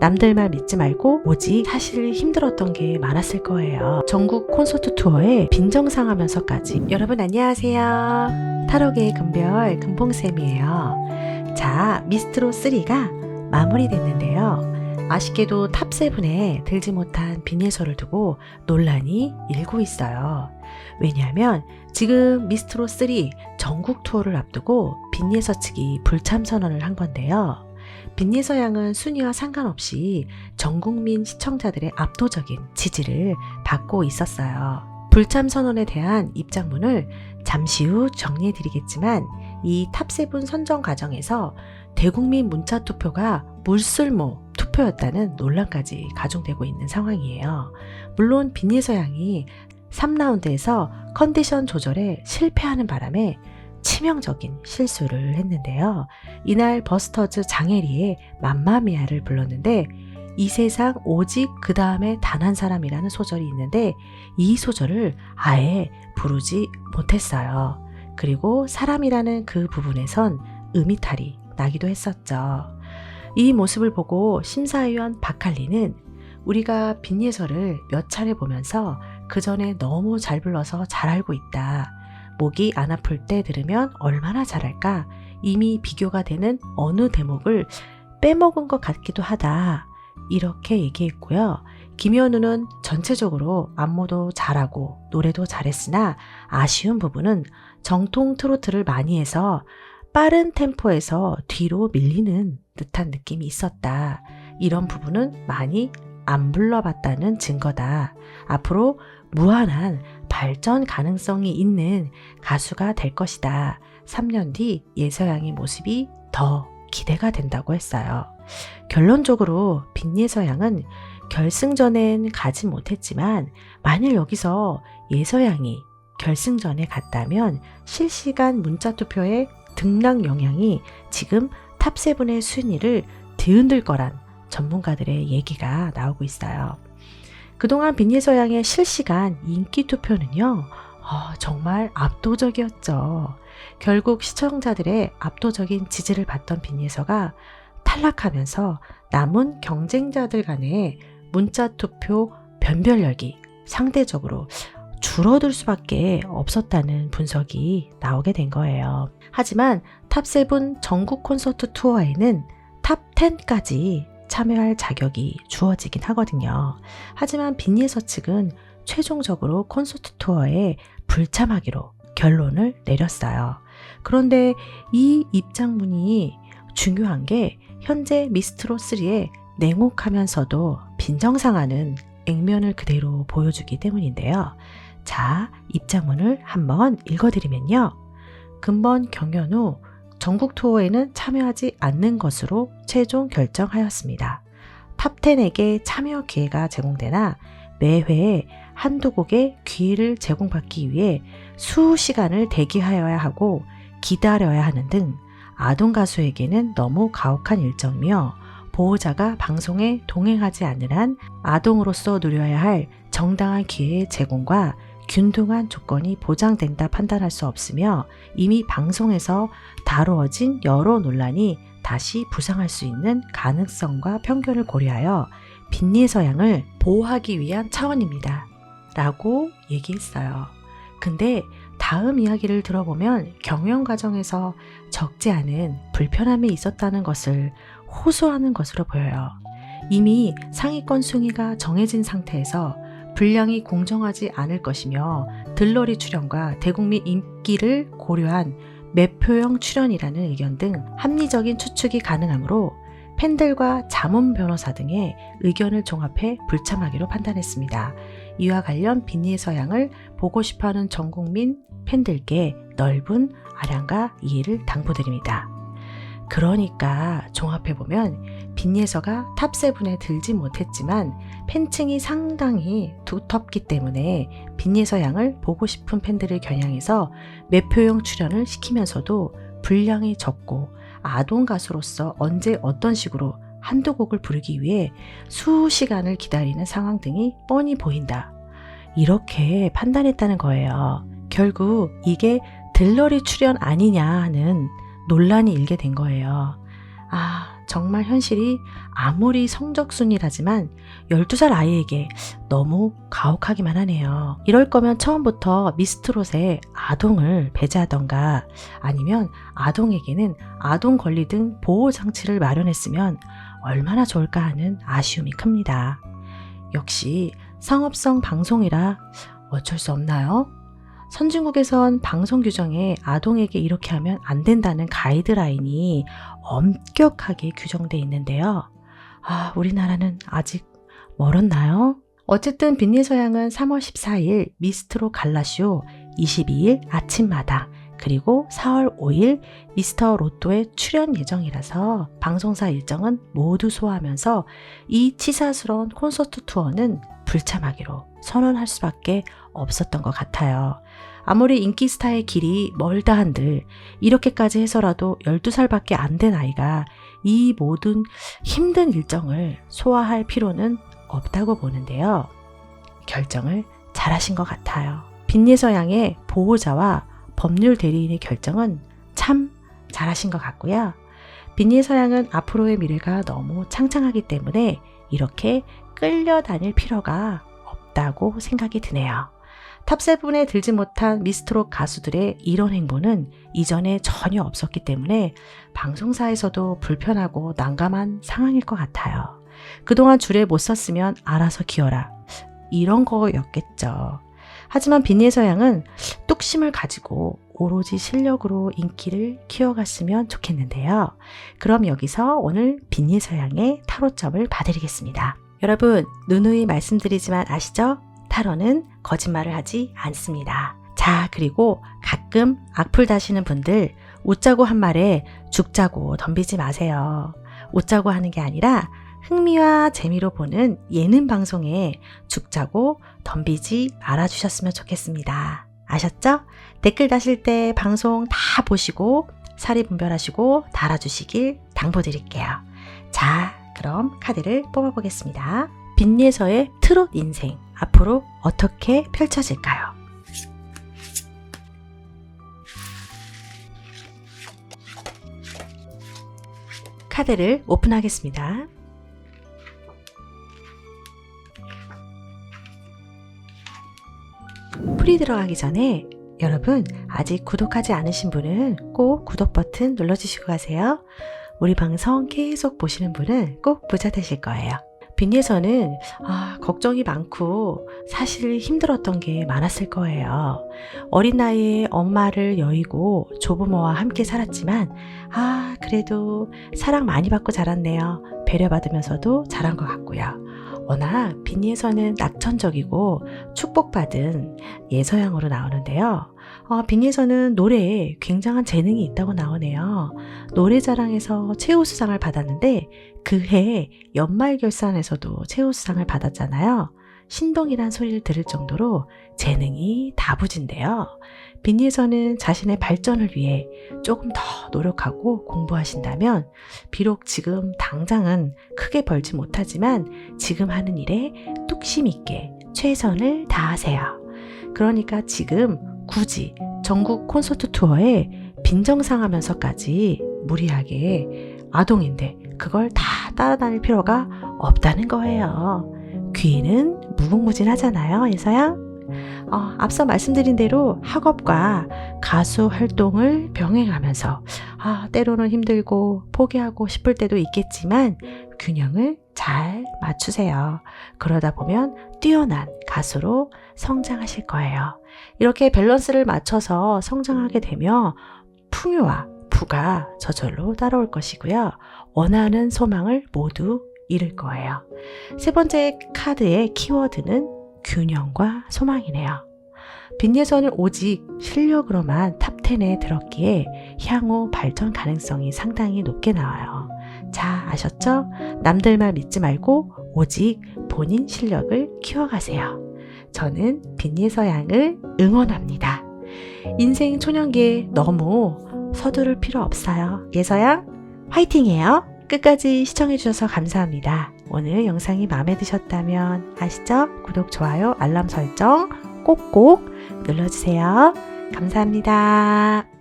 남들 말 믿지 말고 오직 사실 힘들었던 게 많았을 거예요. 전국 콘서트 투어에 빈정상하면서까지. 여러분 안녕하세요. 타로계의 금별 금봉쌤이에요. 자, 미스트로 3가 마무리됐는데요. 아쉽게도 탑7에 들지 못한 빈예서를 두고 논란이 일고 있어요. 왜냐하면 지금 미스트로 3 전국 투어를 앞두고 빈예서 측이 불참 선언을 한 건데요. 빈예서 양은 순위와 상관없이 전 국민 시청자들의 압도적인 지지를 받고 있었어요. 불참 선언에 대한 입장문을 잠시 후 정리해 드리겠지만 이 탑7 선정 과정에서 대국민 문자 투표가 물쓸모 투표였다는 논란까지 가중되고 있는 상황이에요. 물론 빈예서 양이 3라운드에서 컨디션 조절에 실패하는 바람에 치명적인 실수를 했는데요. 이날 버스터즈 장혜리의 맘마미아를 불렀는데 이 세상 오직 그 다음에 단 한 사람이라는 소절이 있는데 이 소절을 아예 부르지 못했어요. 그리고 사람이라는 그 부분에선 음이탈이 나기도 했었죠. 이 모습을 보고 심사위원 박할리는 우리가 빈예서를 몇 차례 보면서 그 전에 너무 잘 불러서 잘 알고 있다. 목이 안 아플 때 들으면 얼마나 잘할까? 이미 비교가 되는 어느 대목을 빼먹은 것 같기도 하다. 이렇게 얘기했고요. 김현우는 전체적으로 안무도 잘하고 노래도 잘했으나 아쉬운 부분은 정통 트로트를 많이 해서 빠른 템포에서 뒤로 밀리는 듯한 느낌이 있었다. 이런 부분은 많이 안 불러봤다는 증거다. 앞으로 무한한 발전 가능성이 있는 가수가 될 것이다. 3년 뒤 예서양의 모습이 더 기대가 된다고 했어요. 결론적으로 빈예서양은 결승전엔 가지 못했지만 만일 여기서 예서양이 결승전에 갔다면 실시간 문자 투표의 등락 영향이 지금 탑7의 순위를 뒤흔들 거란 전문가들의 얘기가 나오고 있어요. 그동안 빈예서양의 실시간 인기 투표는요, 어, 정말 압도적이었죠. 결국 시청자들의 압도적인 지지를 받던 빈예서가 탈락하면서 남은 경쟁자들 간의 문자 투표 변별력이 상대적으로 줄어들 수밖에 없었다는 분석이 나오게 된 거예요. 하지만 탑7 전국 콘서트 투어에는 탑10까지 참여할 자격이 주어지긴 하거든요. 하지만 빈예서 측은 최종적으로 콘서트 투어에 불참하기로 결론을 내렸어요. 그런데 이 입장문이 중요한 게 현재 미스트로 3에 냉혹하면서도 빈정상하는 액면을 그대로 보여주기 때문인데요. 자, 입장문을 한번 읽어드리면요. 근본 경연 후 전국 투어에는 참여하지 않는 것으로 최종 결정하였습니다. 탑10에게 참여 기회가 제공되나 매회 한두 곡의 기회를 제공받기 위해 수시간을 대기하여야 하고 기다려야 하는 등 아동 가수에게는 너무 가혹한 일정이며 보호자가 방송에 동행하지 않는 한 아동으로서 누려야 할 정당한 기회의 제공과 균등한 조건이 보장된다 판단할 수 없으며 이미 방송에서 다루어진 여러 논란이 다시 부상할 수 있는 가능성과 편견을 고려하여 빈예서양을 보호하기 위한 차원입니다. 라고 얘기했어요. 근데 다음 이야기를 들어보면 경영 과정에서 적지 않은 불편함이 있었다는 것을 호소하는 것으로 보여요. 이미 상위권 순위가 정해진 상태에서 분량이 공정하지 않을 것이며 들러리 출연과 대국민 인기를 고려한 매표형 출연이라는 의견 등 합리적인 추측이 가능하므로 팬들과 자문 변호사 등의 의견을 종합해 불참하기로 판단했습니다. 이와 관련 빈니의 서양을 보고 싶어하는 전 국민 팬들께 넓은 아량과 이해를 당부드립니다. 그러니까 종합해보면 빈예서가 탑7에 들지 못했지만 팬층이 상당히 두텁기 때문에 빈예서 양을 보고 싶은 팬들을 겨냥해서 매표용 출연을 시키면서도 분량이 적고 아동 가수로서 언제 어떤 식으로 한두 곡을 부르기 위해 수시간을 기다리는 상황 등이 뻔히 보인다. 이렇게 판단했다는 거예요. 결국 이게 들러리 출연 아니냐 하는 논란이 일게 된 거예요. 아, 정말 현실이 아무리 성적순이라지만 12살 아이에게 너무 가혹하기만 하네요. 이럴 거면 처음부터 미스트롯에 아동을 배제하던가 아니면 아동에게는 아동 권리 등 보호 장치를 마련했으면 얼마나 좋을까 하는 아쉬움이 큽니다. 역시 상업성 방송이라 어쩔 수 없나요? 선진국에선 방송 규정에 아동에게 이렇게 하면 안 된다는 가이드라인이 엄격하게 규정돼 있는데요. 아, 우리나라는 아직 멀었나요? 어쨌든 빈니 서양은 3월 14일 미스트로 갈라쇼, 22일 아침마다, 그리고 4월 5일 미스터 로또에 출연 예정이라서 방송사 일정은 모두 소화하면서 이 치사스러운 콘서트 투어는 불참하기로 선언할 수밖에 없었던 것 같아요. 아무리 인기 스타의 길이 멀다 한들 이렇게까지 해서라도 12살밖에 안 된 아이가 이 모든 힘든 일정을 소화할 필요는 없다고 보는데요. 결정을 잘하신 것 같아요. 빈예서 양의 보호자와 법률 대리인의 결정은 참 잘하신 것 같고요. 빈예서 양은 앞으로의 미래가 너무 창창하기 때문에 이렇게 끌려다닐 필요가 없다고 생각이 드네요. 탑세븐에 들지 못한 미스트롯 가수들의 이런 행보는 이전에 전혀 없었기 때문에 방송사에서도 불편하고 난감한 상황일 것 같아요. 그동안 줄에 못 섰으면 알아서 기어라. 이런 거였겠죠. 하지만 빈니의 양은 뚝심을 가지고 오로지 실력으로 인기를 키워갔으면 좋겠는데요. 그럼 여기서 오늘 빈니의 서양의 타로점을 봐드리겠습니다. 여러분, 누누이 말씀드리지만 아시죠? 타로는 거짓말을 하지 않습니다. 자, 그리고 가끔 악플 다시는 분들 웃자고 한 말에 죽자고 덤비지 마세요. 웃자고 하는 게 아니라 흥미와 재미로 보는 예능 방송에 죽자고 덤비지 말아주셨으면 좋겠습니다. 아셨죠? 댓글 다실 때 방송 다 보시고 사리 분별하시고 달아주시길 당부드릴게요. 자, 그럼 카드를 뽑아보겠습니다. 빈예서의 트롯 인생 앞으로 어떻게 펼쳐질까요? 카드를 오픈하겠습니다. 풀이 들어가기 전에 여러분 아직 구독하지 않으신 분은 꼭 구독 버튼 눌러주시고 가세요. 우리 방송 계속 보시는 분은 꼭 부자 되실 거예요. 빈예서는 아, 걱정이 많고 사실 힘들었던 게 많았을 거예요. 어린 나이에 엄마를 여의고 조부모와 함께 살았지만 아 그래도 사랑 많이 받고 자랐네요. 배려받으면서도 자란 것 같고요. 워낙 빈예서는 낙천적이고 축복받은 예서양으로 나오는데요. 어, 빈예서는 노래에 굉장한 재능이 있다고 나오네요. 노래자랑에서 최우수상을 받았는데 그 해 연말 결산에서도 최우수상을 받았잖아요. 신동이란 소리를 들을 정도로 재능이 다부진데요. 빈니에서는 자신의 발전을 위해 조금 더 노력하고 공부하신다면 비록 지금 당장은 크게 벌지 못하지만 지금 하는 일에 뚝심 있게 최선을 다하세요. 그러니까 지금 굳이 전국 콘서트 투어에 빈정상하면서까지 무리하게 아동인데 그걸 다 따라다닐 필요가 없다는 거예요. 귀는 무궁무진하잖아요, 예서야. 어, 앞서 말씀드린 대로 학업과 가수 활동을 병행하면서 아, 때로는 힘들고 포기하고 싶을 때도 있겠지만 균형을 잘 맞추세요. 그러다 보면 뛰어난 가수로 성장하실 거예요. 이렇게 밸런스를 맞춰서 성장하게 되면 풍요와 부가 저절로 따라올 것이고요. 원하는 소망을 모두 이룰 거예요. 세 번째 카드의 키워드는 균형과 소망이네요. 빈 예선은 오직 실력으로만 탑10에 들었기에 향후 발전 가능성이 상당히 높게 나와요. 자, 아셨죠? 남들 말 믿지 말고 오직 본인 실력을 키워가세요. 저는 빈예서 양을 응원합니다. 인생 초년기에 너무 서두를 필요 없어요. 예서양 화이팅해요. 끝까지 시청해주셔서 감사합니다. 오늘 영상이 마음에 드셨다면 아시죠? 구독, 좋아요, 알람 설정 꼭꼭 눌러주세요. 감사합니다.